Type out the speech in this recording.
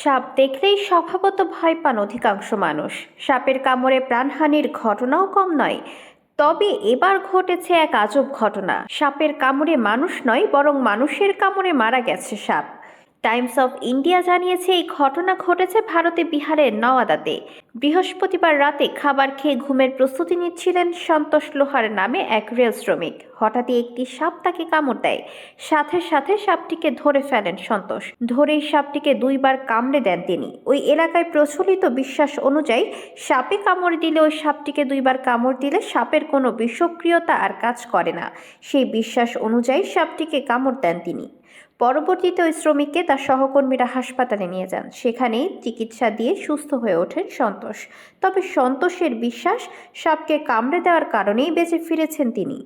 সাপ দেখলেই স্বভাবত ভয় পান অধিকাংশ মানুষ। সাপের কামড়ে প্রাণহানির ঘটনাও কম নয়, তবে এবার ঘটেছে এক আজব ঘটনা। সাপের কামড়ে মানুষ নয়, বরং মানুষের কামড়ে মারা গেছে সাপ। টাইমস অফ ইন্ডিয়া জানিয়েছে, এই ঘটনা ঘটেছে ভারতে বিহারের নওয়াদাতে। বৃহস্পতিবার রাতে খাবার খেয়ে ঘুমের প্রস্তুতি নিচ্ছিলেন সন্তোষ লোহার নামে এক রেল শ্রমিক। হঠাৎই একটি সাপ তাকে কামড় দেয়। সাথে সাথে সাপটিকে ধরে ফেলেন সন্তোষ। ধরেই সাপটিকে দুইবার কামড়ে দেন তিনি। ওই এলাকায় প্রচলিত বিশ্বাস অনুযায়ী সাপে কামড় দিলে ওই সাপটিকে দুইবার কামড় দিলে সাপের কোনো বিষক্রিয়তা আর কাজ করে না। সেই বিশ্বাস অনুযায়ী সাপটিকে কামড় দেন তিনি। পরবর্তীতে ওই শ্রমিককে তার সহকর্মীরা হাসপাতালে নিয়ে যান। সেখানেই চিকিৎসা দিয়ে সুস্থ হয়ে ওঠেন সন্তোষ। তবে সন্তোষের বিশ্বাস সাপকে কামড়ে দেওয়ার কারণেই বেঁচে ফিরেছেন তিনি।